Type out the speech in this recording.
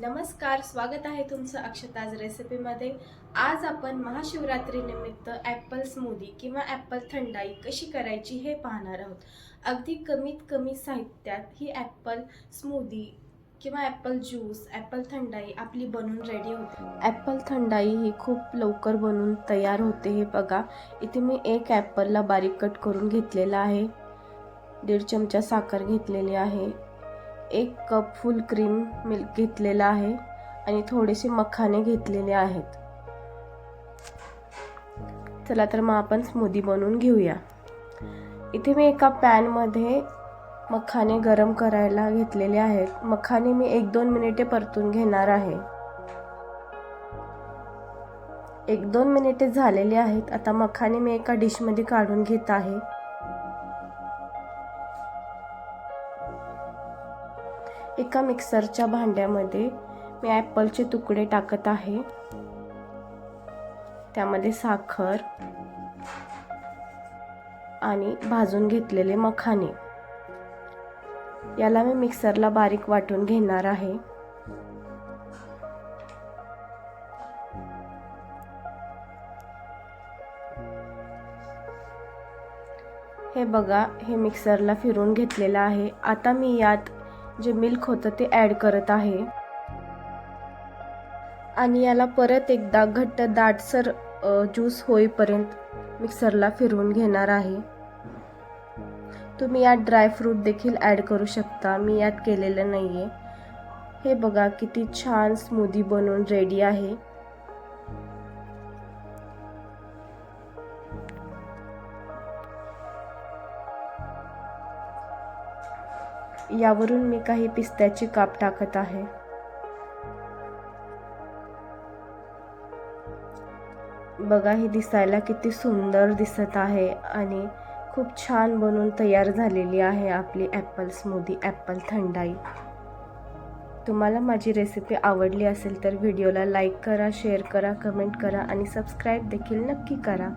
नमस्कार स्वागत आहे तुमचं अक्षताज रेसिपीमध्ये. आज आपण महाशिवरात्रीनिमित्त ॲपल स्मूदी किंवा ॲपल थंडाई कशी करायची हे पाहणार आहोत. अगदी कमीत कमी साहित्यात ही ॲपल स्मूदी किंवा ॲपल ज्यूस ॲपल थंडाई आपली बनून रेडी होते. ॲपल थंडाई ही खूप लवकर बनून तयार होते हे बघा. इथे मी एक ॲपलला बारीक कट करून घेतलेला आहे. दीड चमचा साखर घेतलेली आहे. एक कप फुल क्रीम मिल्क घेतलेला आहे आणि थोडेसे मखाने घेतलेले आहेत. चला तर मग आपण स्मूदी बनवून घेऊया. इथे मी एका पॅनमध्ये मखाने गरम करायला घेतलेले आहेत. मखाने मी एक दोन मिनिटे परतून घेणार आहे. एक दोन मिनिटे झालेले आहेत. आता मखाने मी एका डिशमध्ये काढून घेत आहे. एका मिक्सरच्या भांड्यामध्ये मी ॲपलचे तुकडे टाकत आहे. त्यामध्ये साखर आणि भाजून घेतलेले मखाने याला मी मिक्सरला बारीक वाटून घेणार आहे. हे बघा हे मिक्सरला फिरून घेतलेलं आहे. आता मी यात जे मिल्क होतं ते ॲड करत आहे. आणि याला परत एकदा घट्ट दाटसर ज्यूस होईपर्यंत मिक्सरला फिरवून घेणार आहे. तुम्ही यात ड्रायफ्रूट देखील ॲड करू शकता. मी यात केलेलं नाही आहे हे बघा किती छान स्मूदी बनवून रेडी आहे. यावरून मी काही पिस्त्याची काप टाकत आहे. बघा ही दिसायला किती सुंदर दिसत आहे आणि खूप छान बनून तयार झालेली आहे आपली ॲपल स्मूदी ॲपल थंडाई. तुम्हाला माझी रेसिपी आवडली असेल तर व्हिडिओला लाईक करा शेअर करा कमेंट करा आणि सबस्क्राईब देखील नक्की करा.